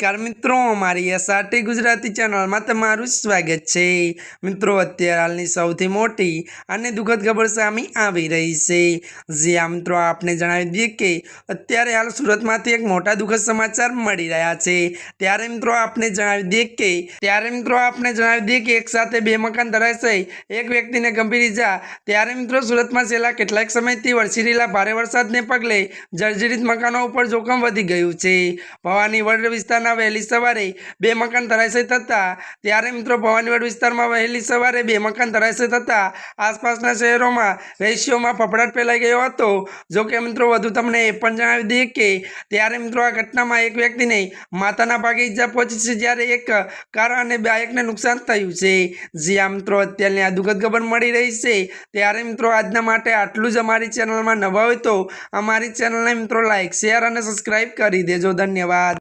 નમસ્કાર મિત્રો, અમારી એસઆરટી ગુજરાતી ચેનલમાં તમારું સ્વાગત છે. મિત્રો, અત્યારે હાલની સૌથી મોટી અને દુઃખદ ખબર સામે આવી રહી છે. જ્યાં મિત્રો, આપને જણાવી દઈએ કે અત્યારે હાલ સુરતમાંથી એક મોટા દુઃખદ સમાચાર મળી રહ્યા છે. ત્યારે મિત્રો, આપને જણાવી દઈએ કે, ત્યારે મિત્રો, આપને જણાવી દઈએ કે એક સાથે બે મકાન ધરાશે એક વ્યક્તિને ગંભીર ઈજા. ત્યારે મિત્રો, સુરતમાં છેલ્લા કેટલાક સમયથી વરસી રહેલા ભારે વરસાદને પગલે જર્જરિત મકાનો ઉપર જોખમ વધી ગયું છે. ભવાની વડ વિસ્તારના વહેલી સવારે બે મકાન ધરાશય થતાં, ત્યારે મિત્રો ભવાનીવાડ વિસ્તારમાં વહેલી સવારે બે મકાન ધરાશય થતાં, આસપાસના શહેરોમાં રહીશીઓમાં ફફડાટ ફેલાઈ ગયો હતો. જોકે મિત્રો વધુ તમને એ પણ જણાવી દઈએ કે, ત્યારે મિત્રો આ ઘટનામાં એક વ્યક્તિને માથાના ભાગે ઈજા પહોંચી છે, જ્યારે એક કાર અને બાઇકને નુકસાન થયું છે. જ્યાં મિત્રો, અત્યારની આ દુઃખદ ખબર મળી રહી છે. ત્યારે મિત્રો આજના માટે આટલું જ અમારી ચેનલમાં નવા હોય તો અમારી ચેનલને મિત્રો લાઈક શેર અને સબસ્ક્રાઈબ કરી દેજો. ધન્યવાદ.